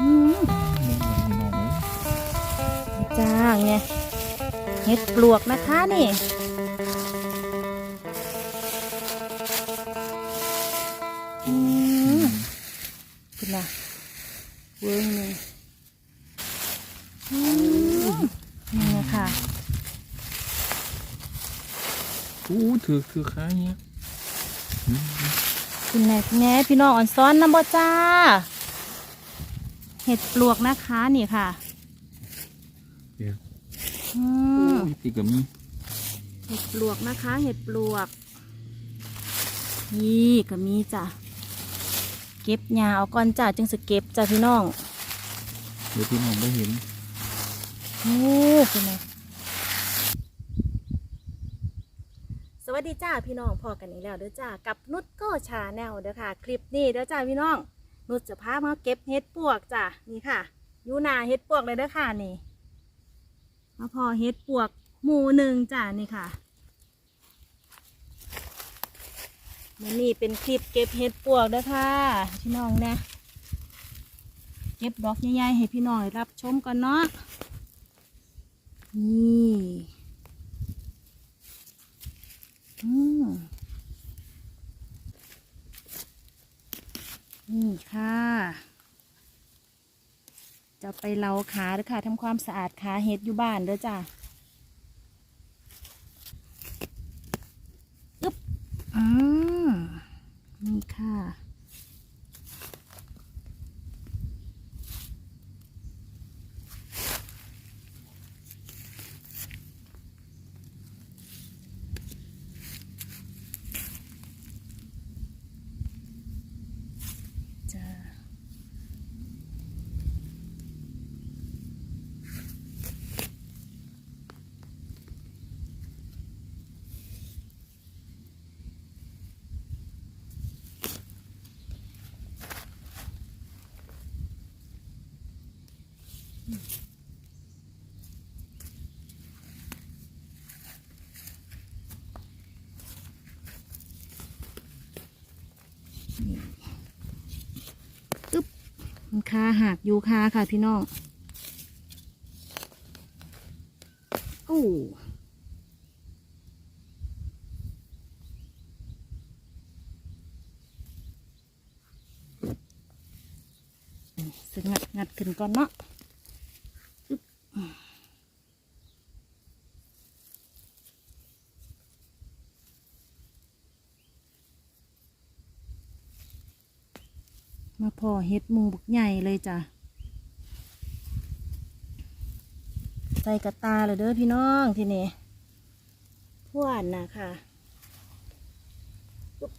อืมมองเห็นพี่น้องเอ้ยจ้าไงเห็ดปลวกนะคะนี่อืมคุณนะเวิ้งนี่อืมนี่ไงค่ะอู้ถือถือค้าเนี้ยอืมคุณแม่คุณแม่พี่น้องอ่อนซ้อนน้ำบ่จ้า เห็ดปลวกนะคะนี่ค่ะเดี๋ยวอือู้มยตีกับมีเห็ดปลวกนะคะ เห็ดปลวก นี่ก็มีจ้ะ เก็บหญ้าเอาก่อนจ้ะจึงสเก็บจ้ะพี่น้องเดี๋ยวพี่น้องได้เห็นโอ้คุณแม่สวัสดีจ้าพี่น้องพอกันอีกแล้วเด้อจ้ากับนุชก็ชาแนลเด้อค่ะ คลิปนี้เด้อจ้าพี่น้อง นุชจะพามาเก็บเห็ดปวกจ้ะนี่ค่ะอยู่นาเห็ดปวกเลยเด้อค่ะนี่มาพอเห็ดปวกหมู่หนึ่งจ้ะนี่ค่ะมันนี่เป็นคลิปเก็บเห็ดปวกเด้อค่ะพี่น้องเนี่ยเก็บดอกใหญ่ๆให้พี่น้องรับชมก่อนเนาะนี่อืม นี่ค่ะ จะไปเล้าขาเด้อค่ะทำความสะอาดขาเห็ดอยู่บ้านเด้อจ้ะอึ๊บอืมนี่ค่ะ จ้ามั คาหักยูคาค่ะพี่น้องโอ้สึงงัดงัดขึ้นก่อนเนาะอึ๊บมาพอ เฮ็ดหมูบุกใหญ่เลยจ้ะใส่กระตาเลยเด้อพี่น้องที่นี่พวนนะค่ะปุ๊บ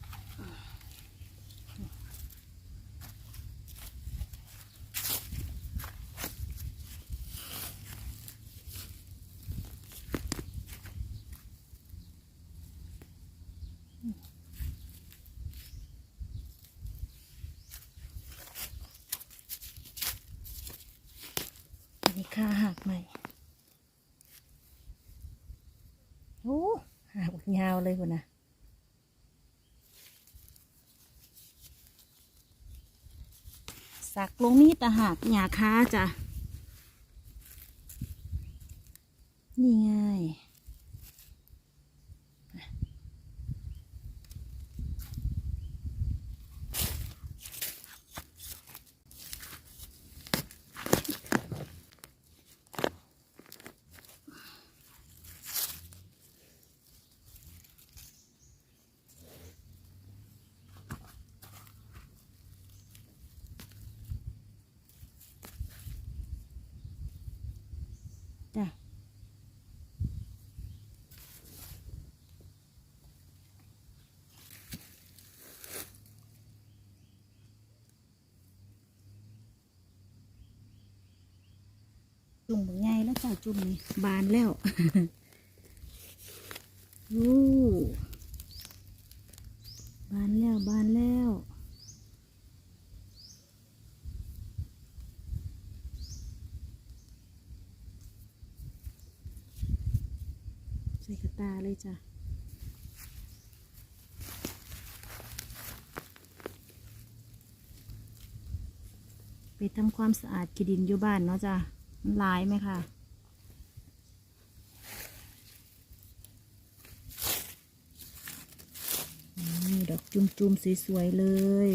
อันนี้ค่าหักใหม่ โอ้หากยาว เลยคุณนะสักลงมีแตะหากหยาค้าจ้ะ นี่ไง จ้ะจุ่มใหญ่แล้วจ้ะจุ่มนี่บานแล้วโอ้บานแล้วบานแล้ว ใส่กระ ตาเลยจ้ะไปทำความสะอาดขี้ดินอยู่บ้านเนาะจ้ะมันลายไหมค่ะนี่ดอกจุ่มๆสวยๆเลย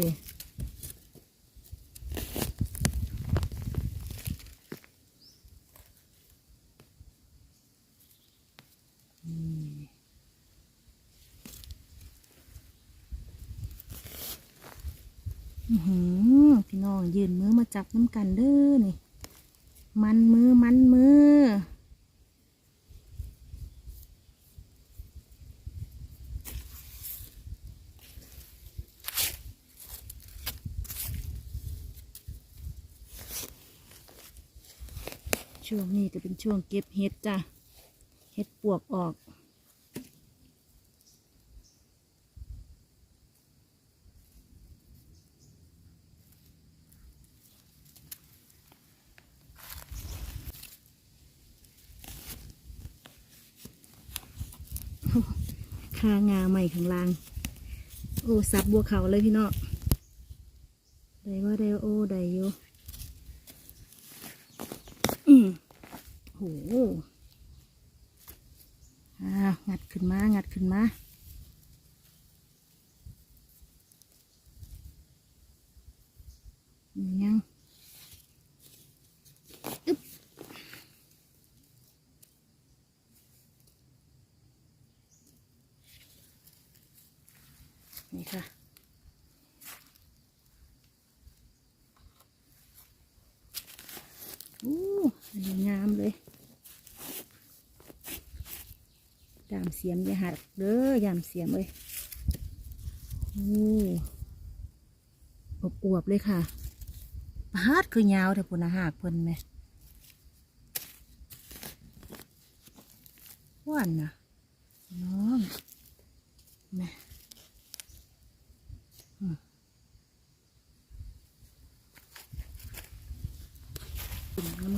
อื้อหือ พี่น้องยืนมือมาจับน้ำกันเด้อนี่มันมือมันมือช่วงนี้ก็เป็นช่วงเก็บเห็ดจ้ะ เห็ดปวกออก คางาใหม่ข้างล่าง โอ้สับบัวเขาเลยพี่น้องได้ว่าได้โอ้ได้อยู่อืมโหอ่าวงัดขึ้นมา งัดขึ้นมายังอึ๊บ นี่ค่ะ อู้อันนี้งามเลย ยามเสียมอย่าหัดเด้อยามเสียมเลยอู้อบอวบเลยค่ะปาดคือยาวแต่ปุ่นหากเพิ่นไหมว่านนะน้องแม่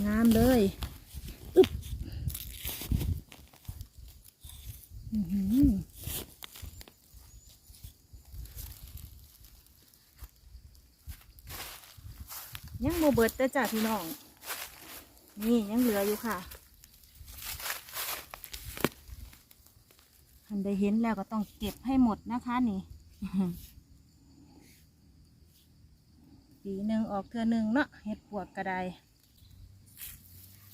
งามๆเลยอึ๊บยังโมเบิดแต่จ้ะพี่น้อง นี่ยังเหลืออยู่ค่ะทันได้เห็นแล้วก็ต้องเก็บให้หมดนะคะนี่ปีหนึ่งออกเทือหนึ่งเนาะเห็ดปวกกระได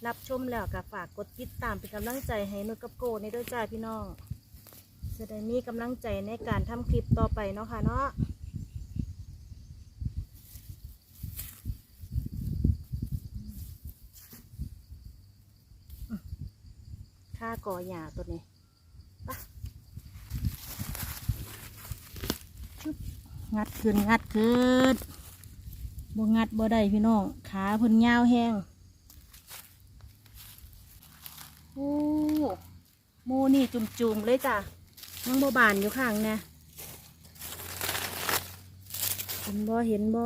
รับชมแล้วก็ฝากกดติดตามเป็นกำลังใจให้นุชกับโกในด้วยจ้าพี่น้องจะได้มีกำลังใจในการทำคลิปต่อไปเนาะค่ะเนาะอืมค่ากอหญ้าตัวนี้ปะชึบงัดขึ้นงัดขึ้นบ่งัดบ่ได้พี่น้อง ขาเพิ่นยาวแห้ง โอ้โม นี่จุ่มๆเลยจ้ะยังบ่บานอยู่ข้างเนี่ยเห็นบ่เห็นบ่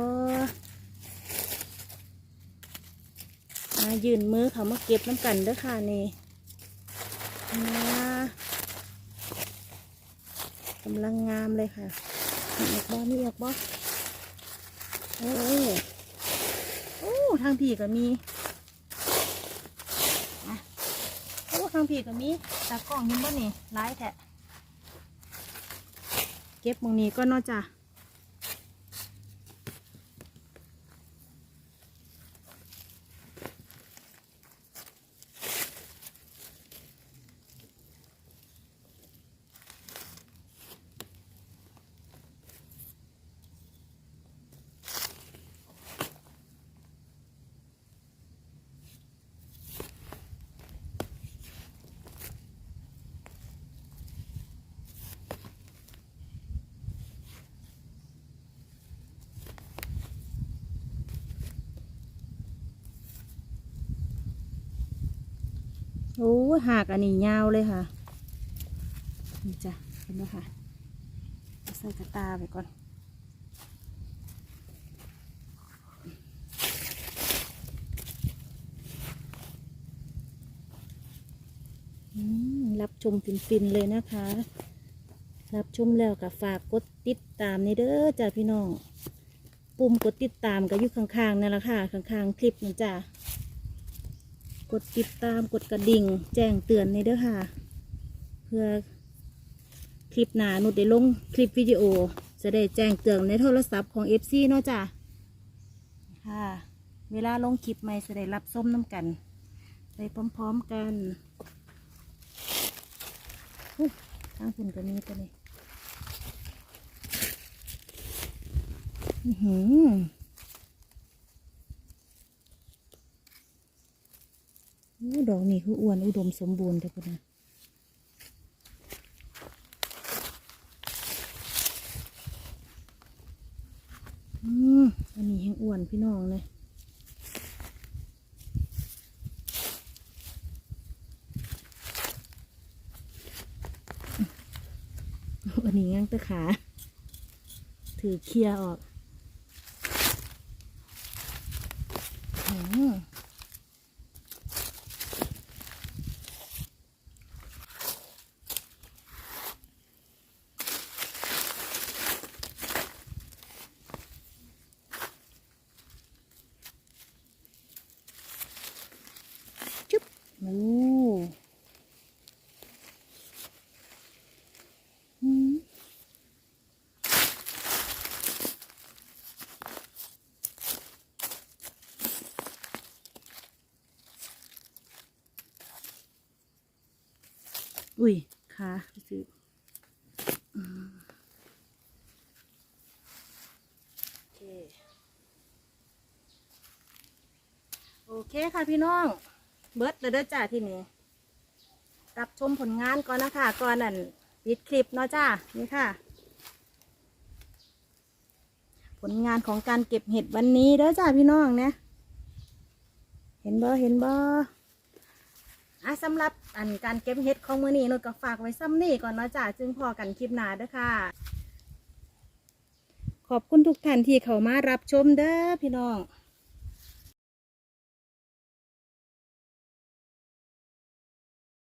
มายืนมือเขามาเก็บน้ำกันเด้อค่ะนี่นะกำลังงามเลยค่ะมีอีกบ่มีอีกบ่โอ้โอ้ทางพี่ก็มีโอ้ทางผีก็มี ตากล้องยังบ่นี่ร้ายแท้เก็บมองนี้ก็นอกจ้ะ โอ้หากอันนี้ยาวเลยค่ะ นี่จ้ะเห็นไหมคะใส่กระตาไปก่อนรับชมฟินๆเลยนะคะ รับชมแล้วก็ฝากกดติดตามในเด้อจ้าพี่น้อง ปุ่มกดติดตามก็อยู่ข้างๆนั่นแหละค่ะ ข้างๆคลิปนี่จ้ะ กดติดตามกดกระดิ่ง แจ้งเตือนในเด้อค่ะ เพื่อคลิปหน้านุดได้ลงคลิปวิดีโอ จะได้แจ้งเตือนในโทรศัพท์ของ FC เนาะจ้ะค่ะ เวลาลงคลิปใหม่จะได้รับส้มน้ำกัน ไปพร้อมๆกันอุ๊ยทางคุณก็มีตัวนี้ อือหือโอ้ ดอกนี่คืออ้วนอุดมสมบูรณ์แต่พุ่นนะอันนี้ยังอ้วนพี่น้องเลยอันนี้ยังตะขา ถือเคลียออกอืมจุ๊บโอ้อืม อุ้ยขาซื้ออืมโอเคโอเคค่ะพี่น้อง เบิร์ดเลยเด้อจ้าที่นี่รับชมผลงานก่อนนะคะก่อนนั่นปิดคลิปเนาะจ้านี่ค่ะ ผลงานของการเก็บเห็ดวันนี้เด้อจ้าพี่น้องเนี่ยเห็นบ่เห็นบ่ อะสำหรับอันการเก็บเห็ดของมือนี้นุชก็ฝากไว้ซ้ำนี่ก่อนเนาะจ้ะจึงพอกันคลิปหน้าเด้อค่ะ ขอบคุณทุกท่านที่เข้ามารับชมเด้อพี่น้อง